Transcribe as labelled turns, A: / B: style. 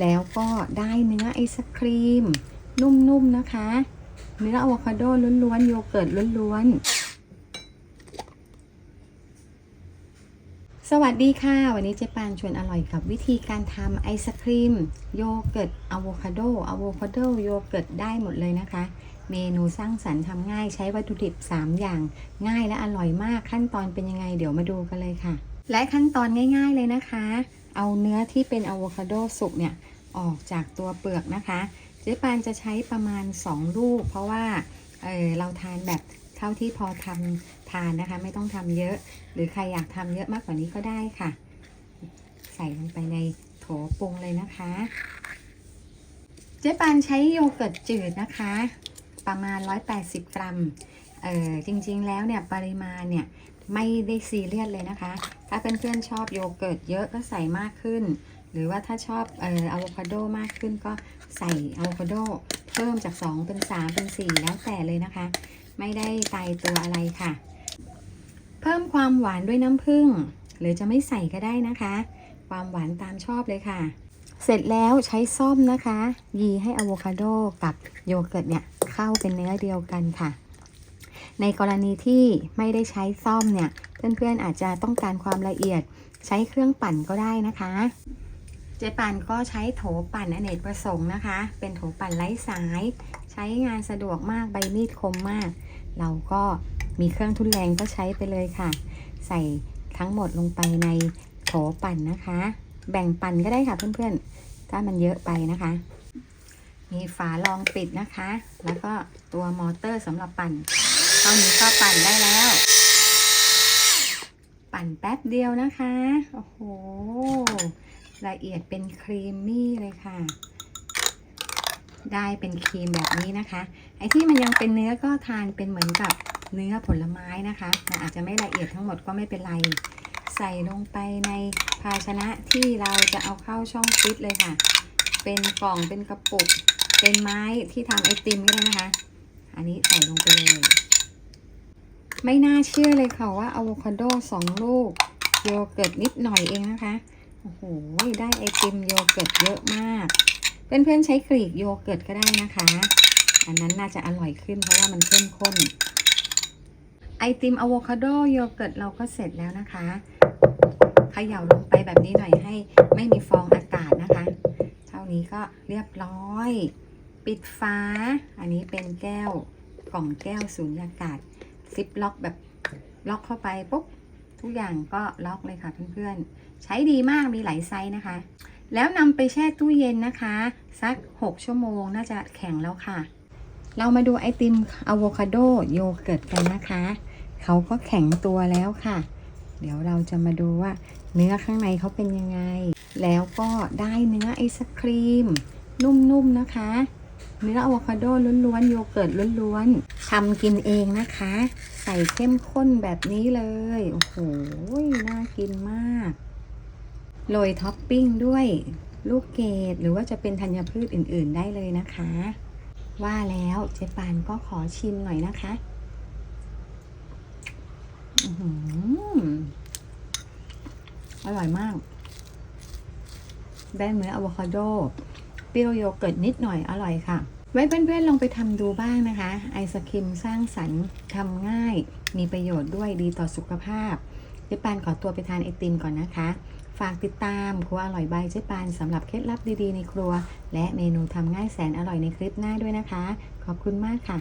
A: แล้วก็ได้เนื้อไอศครีม นุ่มๆนะคะ เนื้ออะโวคาโดล้วนๆ โยเกิร์ตล้วนๆ สวัสดีค่ะ วันนี้เจ๊ปานชวนอร่อยกับวิธีการทำไอศครีม โยเกิร์ตอะโวคาโดอะโวคาโดโยเกิร์ตได้หมดเลยนะคะ เมนูสร้างสรรค์ทำง่ายใช้วัตถุดิบ 3 อย่าง ง่ายและอร่อยมากขั้นตอนเป็นยังไง เดี๋ยวมาดูกันเลยค่ะ และขั้นตอนง่าย ๆเลยนะคะ เอาเนื้อที่เป็นอะโวคาโดสุกเนี่ยออกจากตัวเปลือกนะคะ เจ๊ปานจะใช้ประมาณ 2 ลูก เพราะว่าเออเราทานแบบเท่าที่พอทำทานนะคะ ไม่ต้องทำเยอะ หรือใครอยากทำเยอะมากกว่านี้ก็ได้ค่ะ ใส่ลงไปในโถปรุงเลยนะคะ เจ๊ปานใช้โยเกิร์ตจืดนะคะ ประมาณ 180 กรัม เออจริงๆแล้วเนี่ยปริมาณเนี่ยไม่ได้ซีเรียสเลยนะคะ ถ้าเพื่อนๆชอบโยเกิร์ตเยอะก็ใส่มากขึ้น หรือว่าถ้าชอบเอ่ออะโวคาโดมากขึ้นก็ใส่อะโวคาโดเพิ่มจาก 2 เป็น 3 เป็น 4 แล้วแต่เลยนะคะ ไม่ได้ตายตัวอะไรค่ะ เพิ่มความหวานด้วยน้ำผึ้งหรือจะไม่ใส่ก็ได้นะคะ ความหวานตามชอบเลยค่ะ เสร็จแล้วใช้ซ่อมนะคะ ยีให้อะโวคาโดกับโยเกิร์ตเนี่ยเข้าเป็นเนื้อเดียวกันค่ะ ในกรณีที่ไม่ได้ใช้ซ่อมเนี่ย เพื่อนๆอาจจะต้องการความละเอียดใช้เครื่องปั่นก็ได้นะคะ เจปั่นก็ใช้โถปั่นอเนกประสงค์นะคะ เป็นโถปั่นไร้สาย ใช้งานสะดวกมากใบมีดคมมาก เราก็มีเครื่องทุนแรงก็ใช้ไปเลยค่ะ ใส่ทั้งหมดลงไปในโถปั่นนะคะ แบ่งปั่นก็ได้ค่ะเพื่อนๆ ถ้ามันเยอะไปนะคะ มีฝารองปิดนะคะ แล้วก็ตัวมอเตอร์สำหรับปั่น เท่านี้ก็ปั่นได้แล้ว ปั่นแป๊บเดียวนะคะ โอ้โห ละเอียดเป็นครีมมี่เลยค่ะ ได้เป็นครีมแบบนี้นะคะ ไอ้ที่มันยังเป็นเนื้อก็ทานเป็นเหมือนกับเนื้อผลไม้นะคะ มันอาจจะไม่ละเอียดทั้งหมดก็ไม่เป็นไร ใส่ลงไปในภาชนะที่เราจะเอาเข้าช่องฟิตเลยค่ะ เป็นกล่องเป็นกระปุก เป็นไม้ที่ทำไอติมก็ได้นะคะ อันนี้ใส่ลงไปเลย ไม่น่าเชื่อเลยค่ะว่าอะโวคาโดสองลูก โยเกิร์ตนิดหน่อยเองนะคะ โอ้โห ได้ไอติมโยเกิร์ตเยอะมาก เพื่อนๆใช้กรีกโยเกิร์ตก็ได้นะคะ อันนั้นน่าจะอร่อยขึ้นเพราะว่ามันเข้มข้น ไอติมอะโวคาโดโยเกิร์ตเราก็เสร็จแล้วนะคะเขย่าลงไปแบบนี้หน่อยให้ไม่มีฟองอากาศนะคะ เท่านี้ก็เรียบร้อย ปิดฟ้า อันนี้เป็นแก้วกล่องแก้วสูญญากาศ ซิปล็อกแบบล็อกเข้าไปปุ๊บทุกอย่างก็ล็อกเลยค่ะเพื่อนๆ ใช้ดีมากมีหลายไซส์นะคะ แล้วนำไปแช่ตู้เย็นนะคะ สัก 6 ชั่วโมงน่าจะแข็งแล้วค่ะ เรามาดูไอติมอะโวคาโดโยเกิร์ตกันนะคะ เขาก็แข็งตัวแล้วค่ะ เดี๋ยวเราจะมาดูว่าเนื้อข้างในเขาเป็นยังไง แล้วก็ได้เนื้อไอศครีม นุ่มๆนะคะ เนื้ออะโวคาโดล้วนๆโยเกิร์ตล้วนๆทำกินเองนะคะ ใส่เข้มข้นแบบนี้เลย โอ้โห น่ากินมาก โรยท็อปปิ้งด้วยลูกเกดหรือว่าจะเป็นธัญพืชอื่นๆได้เลยนะคะ ว่าแล้วเจ๊ปานก็ขอชิมหน่อยนะคะอื้อหืออร่อยมาก ได้เนื้ออะโวคาโด เปรี้ยวโยเกิร์ตนิดหน่อยอร่อยค่ะ ไว้เพื่อนๆลองไปทำดูบ้างนะคะ ไอศครีมสร้างสรรค์ทำง่าย มีประโยชน์ด้วยดีต่อสุขภาพ เจ๊ปานขอตัวไปทานไอติมก่อนนะคะ ฝากติดตามครัวอร่อยใบายเจ๊ปานสำหรับเคล็ดลับดีๆในครัว และเมนูทำง่ายแสนอร่อยในคลิปหน้าด้วยนะคะ ขอบคุณมากค่ะ